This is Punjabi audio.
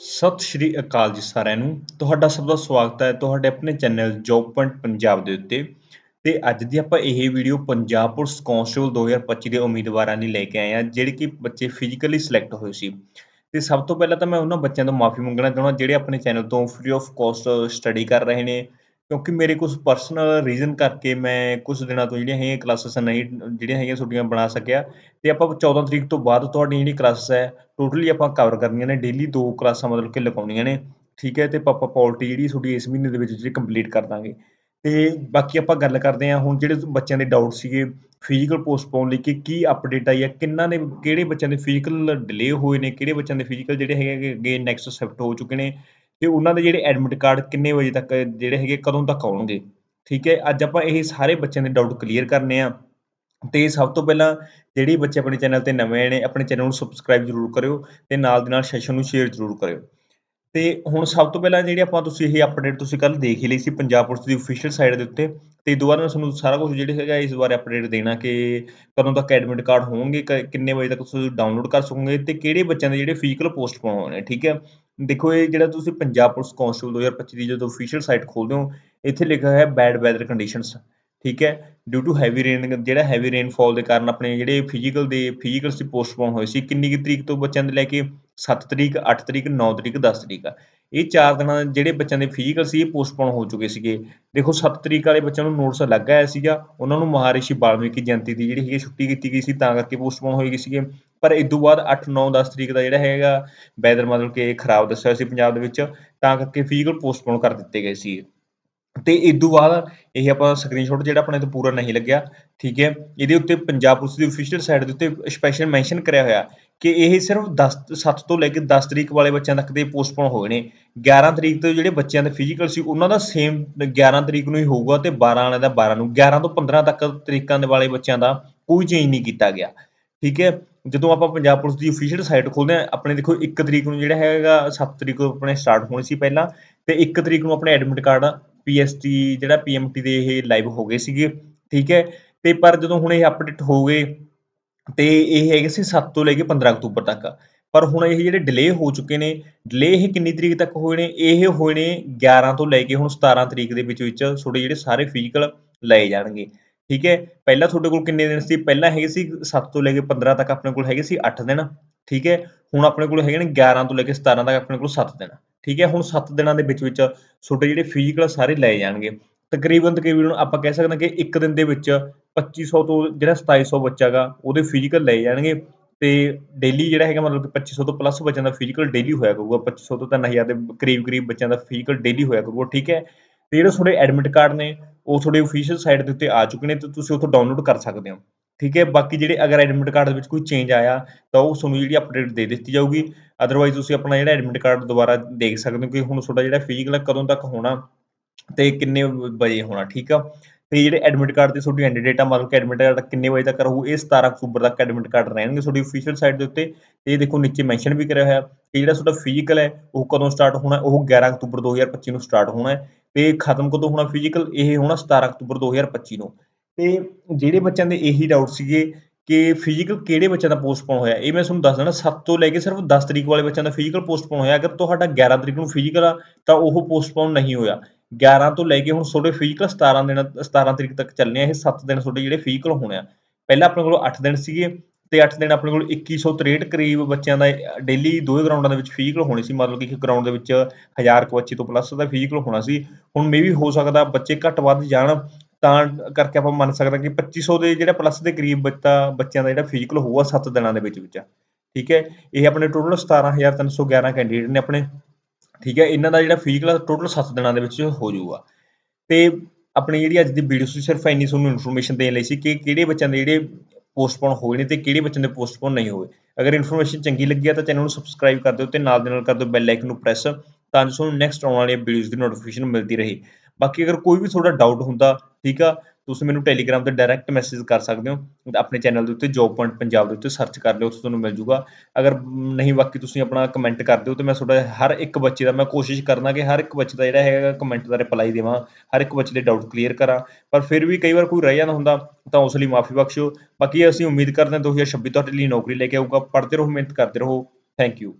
ਸਤਿ ਸ਼੍ਰੀ ਅਕਾਲ ਜੀ ਸਾਰਿਆਂ ਨੂੰ। ਤੁਹਾਡਾ ਸਭ ਦਾ ਸਵਾਗਤ ਹੈ ਤੁਹਾਡੇ ਆਪਣੇ ਚੈਨਲ ਜੌਬ ਪੁਆਇੰਟ ਪੰਜਾਬ ਦੇ ਉੱਤੇ। ਤੇ ਅੱਜ ਦੀ ਆਪਾਂ ਇਹ ਵੀਡੀਓ ਪੰਜਾਬ ਪੁਲਿਸ ਕਾਂਸਟੇਬਲ 2025 ਦੇ ਉਮੀਦਵਾਰਾਂ ਲਈ ਲੈ ਕੇ ਆਏ ਹਾਂ, ਜਿਹੜੇ ਕਿ ਬੱਚੇ ਫਿਜ਼ੀਕਲੀ ਸਿਲੈਕਟ ਹੋਏ ਸੀ। ਤੇ ਸਭ ਤੋਂ ਪਹਿਲਾਂ ਤਾਂ ਮੈਂ ਉਹਨਾਂ ਬੱਚਿਆਂ ਤੋਂ ਮਾਫੀ ਮੰਗਣਾ ਚਾਹੁੰਦਾ, ਜਿਹੜੇ ਆਪਣੇ ਚੈਨਲ ਤੋਂ ਫ੍ਰੀ ਆਫ ਕਾਸਟ ਸਟੱਡੀ ਕਰ ਰਹੇ ਨੇ ਕਿਉਂਕਿ ਮੇਰੇ ਕੁਝ ਪਰਸਨਲ ਰੀਜ਼ਨ ਕਰਕੇ ਮੈਂ ਕੁਝ ਦਿਨਾਂ ਤੋਂ ਜਿਹੜੀਆਂ ਹੈਗੀਆਂ ਕਲਾਸਿਸ ਨਹੀਂ, ਜਿਹੜੀਆਂ ਹੈਗੀਆਂ ਤੁਹਾਡੀਆਂ ਬਣਾ ਸਕਿਆ ਅਤੇ ਆਪਾਂ 14 ਤਰੀਕ ਤੋਂ ਬਾਅਦ ਤੁਹਾਡੀ ਜਿਹੜੀ ਕਲਾਸਿਸ ਹੈ ਟੋਟਲੀ ਆਪਾਂ ਕਵਰ ਕਰਨੀਆਂ ਨੇ ਡੇਲੀ ਦੋ ਕਲਾਸਾਂ ਮਤਲਬ ਕਿ ਲਗਾਉਣੀਆਂ ਨੇ, ਠੀਕ ਹੈ ਅਤੇ ਪਾਪਾ ਪੋਲਟੀ ਜਿਹੜੀ ਤੁਹਾਡੀ ਇਸ ਮਹੀਨੇ ਦੇ ਵਿੱਚ ਜਿਹੜੀ ਕੰਪਲੀਟ ਕਰ ਦਾਂਗੇ। ਤੇ ਬਾਕੀ ਆਪਾਂ ਗੱਲ ਕਰਦੇ ਹਾਂ ਹੁਣ ਜਿਹੜੇ ਬੱਚਿਆਂ ਦੇ ਡਾਊਟ ਸੀਗੇ ਫਿਜ਼ੀਕਲ ਪੋਸਟਪੋਨ ਲਈ ਕਿ ਕੀ ਅਪਡੇਟ ਆਈ ਹੈ, ਕਿੰਨਾ ਨੇ, ਕਿਹੜੇ ਬੱਚਿਆਂ ਦੇ ਫਿਜ਼ੀਕਲ ਡਿਲੇ ਹੋਏ ਨੇ, ਕਿਹੜੇ ਬੱਚਿਆਂ ਦੇ ਫਿਜ਼ੀਕਲ ਜਿਹੜੇ ਹੈਗੇ, ਅੱਗੇ ਨੈਕਸਟ ਸ਼ਿਫਟ ਹੋ ਚੁੱਕੇ ਨੇ ਤੇ ਉਹਨਾਂ ਦੇ ਜਿਹੜੇ ਐਡਮਿਟ ਕਾਰਡ ਕਿੰਨੇ ਵਜੇ ਤੱਕ ਜਿਹੜੇ ਹੈਗੇ ਕਦੋਂ ਤੱਕ ਆਉਣਗੇ? ਠੀਕ ਹੈ, ਅੱਜ ਆਪਾਂ ਇਹ ਸਾਰੇ ਬੱਚਿਆਂ ਦੇ ਡਾਊਟ ਕਲੀਅਰ ਕਰਨੇ ਆ। ਤੇ ਸਭ ਤੋਂ ਪਹਿਲਾਂ ਜਿਹੜੇ ਬੱਚੇ ਆਪਣੇ ਚੈਨਲ ਤੇ ਨਵੇਂ ਨੇ, ਆਪਣੇ ਚੈਨਲ ਨੂੰ ਸਬਸਕ੍ਰਾਈਬ ਜ਼ਰੂਰ ਕਰਿਓ ਤੇ ਨਾਲ ਦੇ ਨਾਲ ਸੈਸ਼ਨ ਨੂੰ ਸ਼ੇਅਰ ਜ਼ਰੂਰ ਕਰਿਓ। ਤੇ ਹੁਣ ਸਭ ਤੋਂ ਪਹਿਲਾਂ ਜਿਹੜੀ ਆਪਾਂ ਤੁਸੀਂ ਇਹ ਅਪਡੇਟ ਤੁਸੀਂ ਕੱਲ ਦੇਖ ਹੀ ਲਈ ਸੀ ਪੰਜਾਬ ਪੁਲਿਸ ਦੀ ਅਫੀਸ਼ੀਅਲ ਸਾਈਟ ਦੇ ਉੱਤੇ। ਤੇ ਦੁਬਾਰਾ ਮੈਂ ਤੁਹਾਨੂੰ ਸਾਰਾ ਕੁਝ ਜਿਹੜੇ ਹੈਗਾ ਇਸ ਬਾਰੇ ਅਪਡੇਟ ਦੇਣਾ ਕਿ ਕਦੋਂ ਤੱਕ ਐਡਮਿਟ ਕਾਰਡ ਹੋਣਗੇ ਕਿੰਨੇ ਵਜੇ ਤੱਕ ਤੁਸੀਂ ਡਾਊਨਲੋਡ ਕਰ ਸਕੋਗੇ ਤੇ ਕਿਹੜੇ ਬੱਚਿਆਂ ਦੇ ਜਿਹੜੇ ਫਿਜ਼ੀਕਲ ਪੋਸਟ ਹੋਣੇ ਠੀਕ ਹੈ? ਦੇਖੋ ਇਹ ਜਿਹੜਾ ਤੁਸੀਂ ਪੰਜਾਬ ਪੁਲਿਸ ਕਾਂਸਟੇਬਲ 2025 ਦੀ ਜਦੋਂ ਅਫੀਸ਼ੀਅਲ ਸਾਈਟ ਖੋਲਦੇ ਹੋ, ਇੱਥੇ ਲਿਖਿਆ ਹੋਇਆ ਬੈਡ ਵੈਦਰ ਕੰਡੀਸ਼ਨਸ ਠੀਕ ਹੈ ਡਿਊ ਟੂ ਹੈਵੀ ਰੇਨ ਜਿਹੜਾ ਹੈਵੀ ਰੇਨਫਾਲ ਦੇ ਕਾਰਨ ਆਪਣੇ ਜਿਹੜੇ ਫਿਜ਼ੀਕਲ ਦੇ ਫਿਜ਼ੀਕਲ ਸੀ ਪੋਸਟਪੋਨ ਹੋਏ ਸੀ, ਕਿੰਨੀ ਕਿ ਤਰੀਕ ਤੋਂ ਬੱਚਿਆਂ ਦੇ ਲੈ ਕੇ 7 ਤਰੀਕ 8 ਤਰੀਕ 9 ਤਰੀਕ 10 ਤਰੀਕ ਇਹ ਚਾਰ ਦਿਨਾਂ ਜਿਹੜੇ ਬੱਚਿਆਂ ਦੇ ਫਿਜ਼ੀਕਲ ਸੀ, ਇਹ ਪੋਸਟਪੋਨ ਹੋ ਚੁੱਕੇ ਸੀਗੇ। ਦੇਖੋ 7 ਤਰੀਕ ਵਾਲੇ ਬੱਚਿਆਂ ਨੂੰ ਨੋਟਿਸ ਲੱਗ ਆਇਆ ਸੀਗਾ, ਉਹਨਾਂ ਨੂੰ ਮਹਾਰਿਸ਼ੀ ਬਾਲਮੀਕੀ ਜਯੰਤੀ ਦੀ ਜਿਹੜੀ ਹੈਗੀ ਛੁੱਟੀ ਕੀਤੀ ਗਈ ਸੀ, ਤਾਂ ਕਰਕੇ ਪੋਸਟਪੋਨ ਹੋਈ ਗਈ ਸੀਗੇ। ਪਰ ਇਸ ਤੋਂ ਬਾਅਦ 8 9 10 ਤਰੀਕ ਦਾ ਜਿਹੜਾ ਹੈਗਾ ਵੈਦਰ ਮਤਲਬ ਕਿ ਖਰਾਬ ਦੱਸਿਆ ਸੀ ਪੰਜਾਬ ਦੇ ਵਿੱਚ, ਤਾਂ ਕਰਕੇ ਫਿਜ਼ੀਕਲ ਪੋਸਟਪੋਨ ਕਰ ਦਿੱਤੇ ਗਏ ਸੀ। ਤੇ ਇਸ ਤੋਂ ਬਾਅਦ ਇਹ ਆਪਾਂ ਸਕਰੀਨਸ਼ਾਟ ਜਿਹੜਾ ਆਪਣੇ ਤੋਂ ਪੂਰਾ ਨਹੀਂ ਲੱਗਿਆ, ਠੀਕ ਹੈ? ਇਹਦੇ ਉੱਤੇ ਪੰਜਾਬ ਪੁਲਿਸ ਦੀ ਅਫੀਸ਼ੀਅਲ ਸਾਈਟ ਦੇ ਉੱਤੇ ਸਪੈਸ਼ਲ ਮੈਂਸ਼ਨ ਕਰਿਆ ਹੋਇਆ ਕਿ ਇਹ ਸਿਰਫ 10 7 ਤੋਂ ਲੈ ਕੇ 10 ਤਰੀਕ ਵਾਲੇ ਬੱਚਿਆਂ ਤੱਕ ਦੇ ਪੋਸਟਪੋਨ ਹੋਏ ਨੇ। 11 ਤਰੀਕ ਤੋਂ ਜਿਹੜੇ ਬੱਚਿਆਂ ਦੇ ਫਿਜ਼ੀਕਲ ਸੀ, ਉਹਨਾਂ ਦਾ ਸੇਮ 11 ਤਰੀਕ ਨੂੰ ਹੀ ਹੋਊਗਾ ਤੇ 12 ਵਾਲਿਆਂ ਦਾ 12 ਨੂੰ 11 ਤੋਂ 15 ਤੱਕ ਤਰੀਕਾਂ ਦੇ ਵਾਲੇ ਬੱਚਿਆਂ ਦਾ ਕੋਈ ਚੇਂਜ ਨਹੀਂ ਕੀਤਾ ਗਿਆ। ਠੀਕ ਹੈ, ਜਦੋਂ ਆਪਾਂ ਪੰਜਾਬ ਪੁਲਿਸ ਦੀ ਅਫੀਸ਼ੀਅਲ ਸਾਈਟ ਖੋਲਦੇ ਆ ਆਪਣੇ ਦੇਖੋ 1 ਤਰੀਕ ਨੂੰ ਜਿਹੜਾ ਹੈਗਾ 7 ਤਰੀਕ ਨੂੰ ਆਪਣੇ ਸਟਾਰਟ ਹੋਣੀ ਸੀ ਪਹਿਲਾਂ, ਤੇ 1 ਤਰੀਕ ਨੂੰ ਆਪਣੇ ਐਡਮਿਟ ਕਾਰਡ ਪੀਐਸਟੀ ਜਿਹੜਾ ਪੀਐਮਟੀ ਦੇ ਇਹ ਲਾਈਵ ਹੋ ਗਏ ਸੀਗੇ, ਠੀਕ ਹੈ, ਤੇ ਪਰ ਜਦੋਂ ਹੁਣ ਇਹ ਅਪਡੇਟ ਹੋ ਗਏ, ਤੇ ਇਹ ਹੈਗੇ ਸੀ 7 ਤੋਂ ਲੈ ਕੇ 15 ਅਕਤੂਬਰ ਤੱਕ, ਪਰ ਹੁਣ ਇਹ ਜਿਹੜੇ ਡਿਲੇ ਹੋ ਚੁੱਕੇ ਨੇ ਡਿਲੇ ਇਹ ਕਿੰਨੀ ਤਰੀਕ ਤੱਕ ਹੋਏ ਨੇ? ਇਹ ਹੋਏ ਨੇ 11 ਤੋਂ ਲੈ ਕੇ ਹੁਣ 17 ਤਰੀਕ ਦੇ ਵਿੱਚ ਵਿੱਚ ਤੁਹਾਡੇ ਜਿਹੜੇ ਸਾਰੇ ਫਿਜ਼ੀਕਲ ਲਏ ਜਾਣਗੇ। ਠੀਕ ਹੈ, ਪਹਿਲਾਂ ਤੁਹਾਡੇ ਕੋਲ ਕਿੰਨੇ ਦਿਨ ਸੀ? ਪਹਿਲਾਂ ਹੈਗੇ ਸੀ 7 ਤੋਂ ਲੈ ਕੇ 15 ਤੱਕ ਆਪਣੇ ਕੋਲ ਹੈਗੇ ਸੀ 8 ਦਿਨ, ਠੀਕ ਹੈ। ਹੁਣ ਆਪਣੇ ਕੋਲ ਹੈਗੇ ਨੇ 11 ਤੋਂ ਲੈ ਕੇ 17 ਤੱਕ ਆਪਣੇ ਕੋਲ 7 ਦਿਨ, ਠੀਕ ਹੈ। ਹੁਣ 7 ਦਿਨਾਂ ਦੇ ਵਿੱਚ ਵਿੱਚ ਤੁਹਾਡੇ ਜਿਹੜੇ ਫਿਜ਼ੀਕਲ ਸਾਰੇ ਲਏ ਜਾਣਗੇ। ਤਕਰੀਬਨ ਤਕਰੀਬਨ ਆਪਾਂ ਕਹਿ ਸਕਦੇ ਹਾਂ ਕਿ ਇੱਕ ਦਿਨ ਦੇ ਵਿੱਚ 2500 ਤੋਂ ਜਿਹੜਾ 2700 ਬੱਚਾਗਾ ਉਹਦੇ ਫਿਜ਼ੀਕਲ ਲਏ ਜਾਣਗੇ। ਤੇ ਡੇਲੀ ਜਿਹੜਾ ਹੈਗਾ ਮਤਲਬ ਕਿ 2500 ਤੋਂ ਪਲੱਸ ਬੱਚਿਆਂ ਦਾ ਫਿਜ਼ੀਕਲ ਡੇਲੀ ਹੋਇਆ ਕਰੂਗਾ। 2500 ਤੋਂ 3000 ਦੇ ਕਰੀਬ ਕਰੀਬ ਬੱਚਿਆਂ ਦਾ ਫਿਜ਼ੀਕਲ ਡੇਲੀ ਹੋਇਆ ਕਰੂਗਾ, ਠੀਕ ਹੈ। ਤੇ ਜਿਹੜੇ ਤੁਹਾਡੇ ਐਡਮਿਟ ਕਾਰਡ ਨੇ, ਉਹ ਤੁਹਾਡੇ ਅਫੀਸ਼ੀਅਲ ਸਾਈਟ ਦੇ ਉੱਤੇ ਆ ਚੁੱਕੇ ਨੇ ਤੇ ਤੁਸੀਂ ਉੱਥੋਂ ਡਾਊਨਲੋਡ ਕਰ ਸਕਦੇ ਹੋ। ਠੀਕ ਹੈ? ਬਾਕੀ ਜਿਹੜੇ ਅਗਰ ਐਡਮਿਟ ਕਾਰਡ ਦੇ ਵਿੱਚ ਕੋਈ ਚੇਂਜ ਆਇਆ, ਤਾਂ ਉਹ ਤੁਹਾਨੂੰ ਜਿਹੜੀ ਅਪਡੇਟ ਦੇ ਦਿੱਤੀ ਜਾਊਗੀ। ਅਦਰਵਾਈਜ਼ ਤੁਸੀਂ ਆਪਣਾ ਜਿਹੜਾ ਐਡਮਿਟ ਕਾਰਡ ਦੁਬਾਰਾ ਦੇਖ ਸਕਦੇ ਹੋ ਕਿ ਹੁਣ ਤੁਹਾਡਾ ਜਿਹੜਾ ਫਿਜ਼ੀਕਲ ਕਦੋਂ ਤੱਕ ਹੋਣਾ ਤੇ ਕਿੰਨੇ ਵਜੇ ਹੋਣਾ, ਠੀਕ ਆ? ਤੇ ਜਿਹੜੇ ਐਡਮਿਟ ਕਾਰਡ ਤੇ ਤੁਹਾਡੀ ਐਂਡ ਡੇਟ ਮਤਲਬ ਕਿ ਐਡਮਿਟ ਕਾਰਡ ਕਿੰਨੇ ਵਜੇ ਤੱਕ ਰਹੂ, ਇਹ 17 ਅਕਤੂਬਰ ਤੱਕ ਐਡਮਿਟ ਕਾਰਡ ਰਹਿਣਗੇ ਤੁਹਾਡੀ ਅਫੀਸ਼ੀਅਲ ਸਾਈਟ ਦੇ ਉੱਤੇ। ਇਹ ਦੇਖੋ, ਨੀਚੇ ਮੈਂਸ਼ਨ ਵੀ ਕਰਿਆ ਹੋਇਆ। ਕਿ ਜਿਹੜਾ ਤੁਹਾਡਾ ਫਿਜ਼ੀਕਲ ਹੈ, ਉਹ ਕਦੋਂ ਸਟਾਰਟ ਹੋਣਾ, ਉਹ 11 ਅਕਤੂਬਰ 2025 ਨੂੰ ਸਟਾਰਟ ਹੋਣਾ ਹੈ ਤੇ ਖਤਮ ਕਦੋਂ ਹੋਣਾ ਫਿਜ਼ੀਕਲ ਇਹ ਹੋਣਾ 17 ਅਕਤੂਬਰ 2025 ਨੂੰ। ਤੇ ਜਿਹੜੇ ਬੱਚਿਆਂ ਦੇ ਇਹੀ ਡਾਊਟ ਸੀਗੇ ਕਿ ਫਿਜ਼ੀਕਲ ਕਿਹੜੇ ਬੱਚਿਆਂ ਦਾ ਪੋਸਟਪੋਨ ਹੋਇਆ, ਇਹ ਮੈਂ ਤੁਹਾਨੂੰ ਦੱਸ ਦੇਣਾ 7 ਤੋਂ ਲੈ ਕੇ ਸਿਰਫ 10 ਤਰੀਕ ਵਾਲੇ ਬੱਚਿਆਂ ਦਾ ਫਿਜ਼ੀਕਲ ਪੋਸਟਪੋਨ ਹੋਇਆ। ਅਗਰ ਤੁਹਾਡਾ 11 ਤਰੀਕ ਨੂੰ ਫਿਜ਼ੀਕਲ ਆ, ਤਾਂ ਉਹ ਪੋਸਟਪੋਨ ਨਹੀਂ ਹੋਇਆ। 11 ਤੋਂ ਲੈ ਕੇ ਹੁਣ ਤੁਹਾਡੇ ਫਿਜ਼ੀਕਲ 17 ਦਿਨ 17 ਤਰੀਕ ਤੱਕ ਚੱਲਨੇ ਆ, ਇਹ 7 ਦਿਨ ਤੁਹਾਡੇ ਜਿਹੜੇ ਫਿਜ਼ੀਕਲ ਹੋਣੇ ਆ। ਪਹਿਲਾਂ ਆਪਣੇ ਕੋਲ 8 ਦਿਨ ਸੀਗੇ ਤੇ 8 ਦਿਨ ਆਪਣੇ ਕੋਲ 2163 ਕਰੀਬ ਬੱਚਿਆਂ ਦਾ ਡੇਲੀ ਦੋਵੇਂ ਗਰਾਊਂਡਾਂ ਦੇ ਵਿੱਚ ਫਿਜ਼ੀਕਲ ਹੋਣੀ ਸੀ। ਮਤਲਬ ਕਿ ਇੱਕ ਗਰਾਊਂਡ ਦੇ ਵਿੱਚ 1000 ਕੁ ਬੱਚੇ ਤੋਂ ਪਲੱਸ ਦਾ ਫਿਜ਼ੀਕਲ ਹੋਣਾ ਸੀ। ਹੁਣ ਮੇਬੀ ਹੋ ਸਕਦਾ ਬੱਚੇ ਘੱਟ ਵੱਧ ਜਾਣ, ਤਾਂ ਕਰਕੇ ਆਪਾਂ ਮੰਨ ਸਕਦੇ ਕਿ 2500 ਦੇ ਜਿਹੜਾ ਪਲੱਸ ਦੇ ਕਰੀਬ ਬੱਚਾ, ਬੱਚਿਆਂ ਦਾ ਜਿਹੜਾ ਫਿਜ਼ੀਕਲ ਹੋਊਗਾ 7 ਦਿਨਾਂ ਦੇ ਵਿੱਚ ਵਿੱਚ। ਠੀਕ ਹੈ? ਇਹ ਆਪਣੇ ਟੋਟਲ 17311 ਕੈਂਡੀਡੇਟ ਨੇ ਆਪਣੇ। ਠੀਕ ਹੈ? ਇਹਨਾਂ ਦਾ ਜਿਹੜਾ ਫਿਜ਼ੀਕਲ ਟੋਟਲ 7 ਦਿਨਾਂ ਦੇ ਵਿੱਚ ਹੋ ਜਾਊਗਾ। ਤੇ ਆਪਣੀ ਜਿਹੜੀ ਅੱਜ ਦੀ ਵੀਡੀਓ ਸੀ, ਸਿਰਫ ਇੰਨੀ ਤੁਹਾਨੂੰ ਇਨਫੋਰਮੇਸ਼ਨ ਦੇਣ ਲਈ ਸੀ ਕਿ ਕਿਹੜੇ ਬੱਚਿਆਂ ਦੇ ਜਿਹੜੇ ਪੋਸਟਪੋਨ ਹੋਏ ਨੇ ਤੇ ਕਿਹੜੇ ਬੱਚਿਆਂ ਦੇ ਪੋਸਟਪੋਨ ਨਹੀਂ ਹੋਏ। ਅਗਰ ਇਨਫੋਰਮੇਸ਼ਨ ਚੰਗੀ ਲੱਗੀ ਆ ਤਾਂ ਚੈਨਲ ਨੂੰ ਸਬਸਕ੍ਰਾਈਬ ਕਰ ਦਿਓ ਤੇ ਨਾਲ ਦੇ ਨਾਲ ਕਰ ਦਿਓ ਬੈਲ ਆਈਕਨ ਨੂੰ ਪ੍ਰੈਸ ਤਾਂ ਜੋ ਤੁਹਾਨੂੰ ਨੈਕਸਟ ਆਉਣ ਵਾਲੀਆਂ ਵੀਡੀਓਜ਼ ਦੀ ਨੋਟੀਫਿਕੇਸ਼ਨ ਮਿਲਦੀ ਰਹੇ। ਬਾਕੀ ਅਗਰ ਕੋਈ ਵੀ ਤੁਹਾਡਾ ਡਾਊਟ ਹੁੰਦਾ, ਠੀਕ ਆ ਤੁਸੀਂ ਮੈਨੂੰ ਟੈਲੀਗ੍ਰਾਮ ਤੇ ਡਾਇਰੈਕਟ ਮੈਸੇਜ ਕਰ ਸਕਦੇ ਹੋ ਆਪਣੇ ਚੈਨਲ ਦੇ ਉੱਤੇ ਜੋਬ ਪੁਆਇੰਟ ਪੰਜਾਬ ਦੇ ਉੱਤੇ ਸਰਚ ਕਰ ਲਿਓ, ਉੱਥੇ ਤੁਹਾਨੂੰ ਮਿਲ ਜੂਗਾ। ਅਗਰ ਨਹੀਂ ਬਾਕੀ ਤੁਸੀਂ ਆਪਣਾ ਕਮੈਂਟ ਕਰ ਦਿਓ ਤੇ ਮੈਂ ਤੁਹਾਡਾ ਹਰ ਇੱਕ ਬੱਚੇ ਦਾ ਮੈਂ ਕੋਸ਼ਿਸ਼ ਕਰਨਾ ਕਿ ਹਰ ਇੱਕ ਬੱਚੇ ਦਾ ਜਿਹੜਾ ਹੈਗਾ ਕਮੈਂਟ ਦਾ ਰਿਪਲਾਈ ਦੇਵਾਂ, ਹਰ ਇੱਕ ਬੱਚੇ ਦੇ ਡਾਊਟ ਕਲੀਅਰ ਕਰਾਂ। ਪਰ ਫਿਰ ਵੀ ਕਈ ਵਾਰ ਕੋਈ ਰਹਿ ਜਾਂਦਾ ਹੁੰਦਾ, ਤਾਂ ਉਸ ਲਈ ਮਾਫੀ ਬਖਸ਼ਿਓ। ਬਾਕੀ ਅਸੀਂ ਉਮੀਦ ਕਰਦੇ ਹਾਂ 2026 ਤੁਹਾਡੇ ਲਈ ਨੌਕਰੀ ਲੈ ਕੇ ਆਊਗਾ। ਪੜ੍ਹਦੇ ਰਹੋ, ਮਿਹਨਤ ਕਰਦੇ ਰਹੋ। Thank you